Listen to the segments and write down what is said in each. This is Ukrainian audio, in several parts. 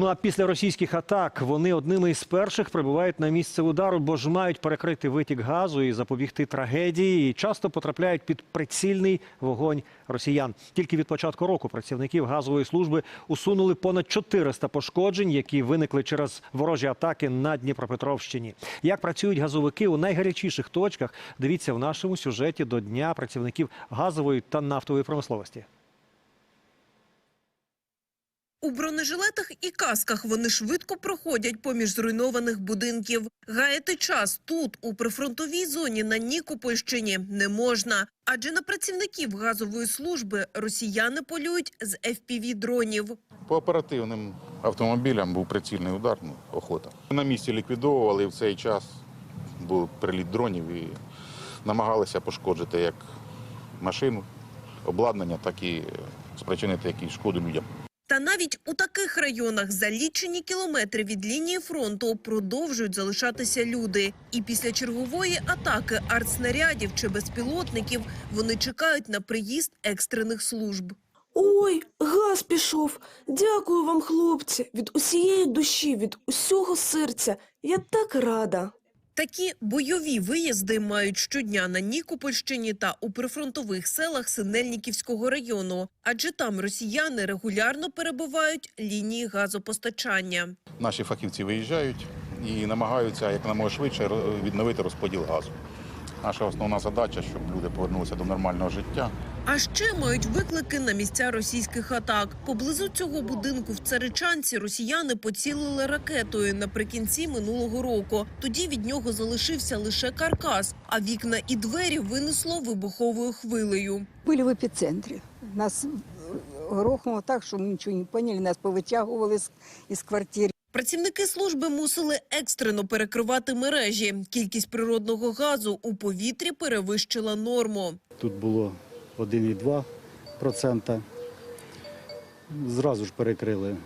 Ну а після російських атак вони одними із перших прибувають на місце удару, бо ж мають перекрити витік газу і запобігти трагедії. І часто потрапляють під прицільний вогонь росіян. Тільки від початку року працівників газової служби усунули понад 400 пошкоджень, які виникли через ворожі атаки на Дніпропетровщині. Як працюють газовики у найгарячіших точках? Дивіться в нашому сюжеті до дня працівників газової та нафтової промисловості. У бронежилетах і касках вони швидко проходять поміж зруйнованих будинків. Гаяти час тут, у прифронтовій зоні на Нікопольщині, не можна. Адже на працівників газової служби росіяни полюють з FPV-дронів. По оперативним автомобілям був прицільний удар, ну, охота. На місці ліквідовували в цей час був приліт дронів і намагалися пошкоджити як машину, обладнання, так і спричинити якусь шкоду людям. Навіть у таких районах за лічені кілометри від лінії фронту продовжують залишатися люди. І після чергової атаки артснарядів чи безпілотників вони чекають на приїзд екстрених служб. Ой, газ пішов. Дякую вам, хлопці, від усієї душі, від усього серця. Я так рада. Такі бойові виїзди мають щодня на Нікопольщині та у прифронтових селах Синельниківського району, адже там росіяни регулярно перебувають лінії газопостачання. Наші фахівці виїжджають і намагаються якомога швидше відновити розподіл газу. Наша основна задача, щоб люди повернулися до нормального життя. А ще мають виклики на місця російських атак. Поблизу цього будинку в Царичанці росіяни поцілили ракетою наприкінці минулого року. Тоді від нього залишився лише каркас, а вікна і двері винесло вибуховою хвилею. Были в эпицентре. Нас э, грохнуло так, что мы ничего не поняли. Нас повытягивали из, из квартиры. Працівники служби мусили екстрено перекривати мережі. Кількість природного газу у повітрі перевищила норму. Тут було 1,2%. Зразу ж перекрили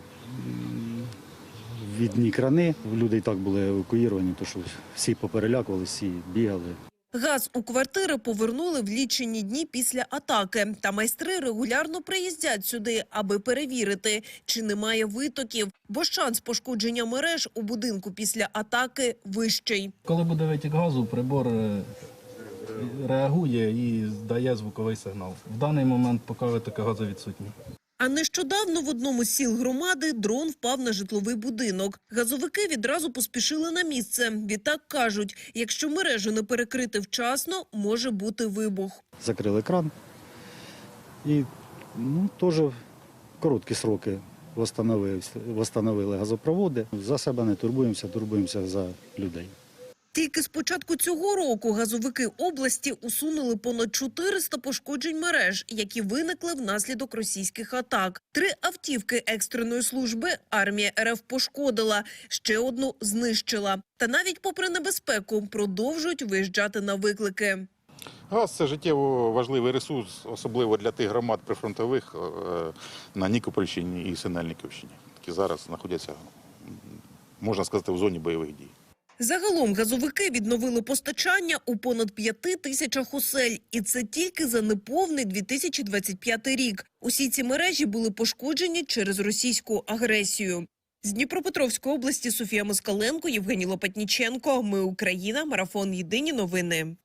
відні крани. Люди і так були евакуїровані, тому що всі поперелякували, всі бігали. Газ у квартири повернули в лічені дні після атаки. Та майстри регулярно приїздять сюди, аби перевірити, чи немає витоків, бо шанс пошкодження мереж у будинку після атаки вищий. Коли буде витік газу, прибор реагує і дає звуковий сигнал. В даний момент поки витоки газу відсутні. А нещодавно в одному з сіл громади дрон впав на житловий будинок. Газовики відразу поспішили на місце. Відтак кажуть, якщо мережу не перекрити вчасно, може бути вибух. Закрили кран і ну, теж короткі сроки восстановили газопроводи. За себе не турбуємося, турбуємося за людей. Тільки з початку цього року газовики області усунули понад 400 пошкоджень мереж, які виникли внаслідок російських атак. Три автівки екстреної служби армія РФ пошкодила, ще одну знищила. Та навіть попри небезпеку продовжують виїжджати на виклики. Газ це життєво важливий ресурс, особливо для тих громад прифронтових е, на Нікопольщині і Синельниківщині, які зараз знаходяться, можна сказати, в зоні бойових дій. Загалом газовики відновили постачання у понад п'яти тисячах осель. І це тільки за неповний 2025 рік. Усі ці мережі були пошкоджені через російську агресію. З Дніпропетровської області Софія Москаленко, Євгеній Лопатніченко. Ми Україна. Марафон Єдині новини.